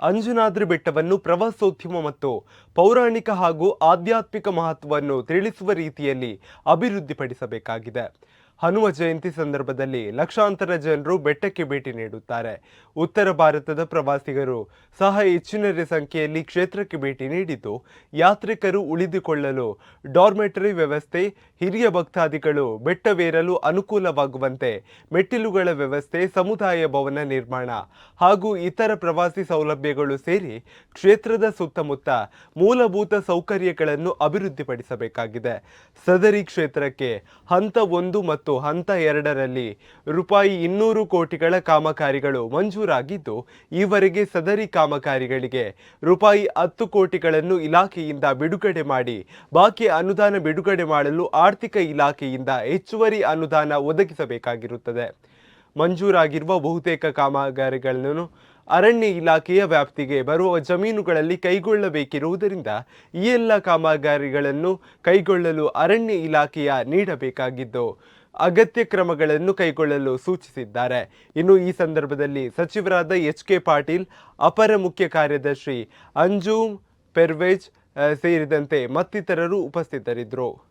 ಅಂಜನಾದ್ರಿ ಬೆಟ್ಟವನ್ನು ಪ್ರವಾಸೋದ್ಯಮ ಮತ್ತು ಪೌರಾಣಿಕ ಹಾಗೂ ಆಧ್ಯಾತ್ಮಿಕ ಮಹತ್ವವನ್ನು ತಿಳಿಸುವ ರೀತಿಯಲ್ಲಿ ಅಭಿವೃದ್ಧಿಪಡಿಸಬೇಕಾಗಿದೆ. ಹನುಮ ಜಯಂತಿ ಸಂದರ್ಭದಲ್ಲಿ ಲಕ್ಷಾಂತರ ಜನರು ಬೆಟ್ಟಕ್ಕೆ ಭೇಟಿ ನೀಡುತ್ತಾರೆ. ಉತ್ತರ ಭಾರತದ ಪ್ರವಾಸಿಗರು ಸಹ ಹೆಚ್ಚಿನ ಸಂಖ್ಯೆಯಲ್ಲಿ ಕ್ಷೇತ್ರಕ್ಕೆ ಭೇಟಿ ನೀಡಿದ್ದು, ಯಾತ್ರಿಕರು ಉಳಿದುಕೊಳ್ಳಲು ಡಾರ್ಮೆಟರಿ ವ್ಯವಸ್ಥೆ, ಹಿರಿಯ ಭಕ್ತಾದಿಗಳು ಬೆಟ್ಟವೇರಲು ಅನುಕೂಲವಾಗುವಂತೆ ಮೆಟ್ಟಿಲುಗಳ ವ್ಯವಸ್ಥೆ, ಸಮುದಾಯ ಭವನ ನಿರ್ಮಾಣ ಹಾಗೂ ಇತರ ಪ್ರವಾಸಿ ಸೌಲಭ್ಯಗಳು ಸೇರಿ ಕ್ಷೇತ್ರದ ಸುತ್ತಮುತ್ತ ಮೂಲಭೂತ ಸೌಕರ್ಯಗಳನ್ನು ಅಭಿವೃದ್ಧಿಪಡಿಸಬೇಕಾಗಿದೆ. ಸದರಿ ಕ್ಷೇತ್ರಕ್ಕೆ ಹಂತ ಒಂದು ಮತ್ತು ಹಂತ ಎರಡರಲ್ಲಿ ರೂಪಾಯಿ ಇನ್ನೂರು ಕೋಟಿಗಳ ಕಾಮಗಾರಿಗಳು ಮಂಜೂರಾಗಿದ್ದು, ಈವರೆಗೆ ಸದರಿ ಕಾಮಗಾರಿಗಳಿಗೆ ರೂಪಾಯಿ ಹತ್ತು ಕೋಟಿಗಳನ್ನು ಇಲಾಖೆಯಿಂದ ಬಿಡುಗಡೆ ಮಾಡಿ, ಬಾಕಿ ಅನುದಾನ ಬಿಡುಗಡೆ ಮಾಡಲು ಆರ್ಥಿಕ ಇಲಾಖೆಯಿಂದ ಹೆಚ್ಚುವರಿ ಅನುದಾನ ಒದಗಿಸಬೇಕಾಗಿರುತ್ತದೆ. ಮಂಜೂರಾಗಿರುವ ಬಹುತೇಕ ಕಾಮಗಾರಿಗಳನ್ನು ಅರಣ್ಯ ಇಲಾಖೆಯ ವ್ಯಾಪ್ತಿಗೆ ಬರುವ ಜಮೀನುಗಳಲ್ಲಿ ಕೈಗೊಳ್ಳಬೇಕಿರುವುದರಿಂದ ಈ ಎಲ್ಲ ಕಾಮಗಾರಿಗಳನ್ನು ಕೈಗೊಳ್ಳಲು ಅರಣ್ಯ ಇಲಾಖೆಯ ನೀಡಬೇಕಾಗಿದ್ದು ಅಗತ್ಯ ಕ್ರಮಗಳನ್ನು ಕೈಗೊಳ್ಳಲು ಸೂಚಿಸಿದ್ದಾರೆ. ಇನ್ನು ಈ ಸಂದರ್ಭದಲ್ಲಿ ಸಚಿವರಾದ ಎಚ್ ಕೆ ಪಾಟೀಲ್, ಅಪರ ಮುಖ್ಯ ಕಾರ್ಯದರ್ಶಿ ಅಂಜುಮ್ ಪೆರ್ವೇಜ್ ಸೇರಿದಂತೆ ಮತ್ತಿತರರು ಉಪಸ್ಥಿತರಿದ್ದರು.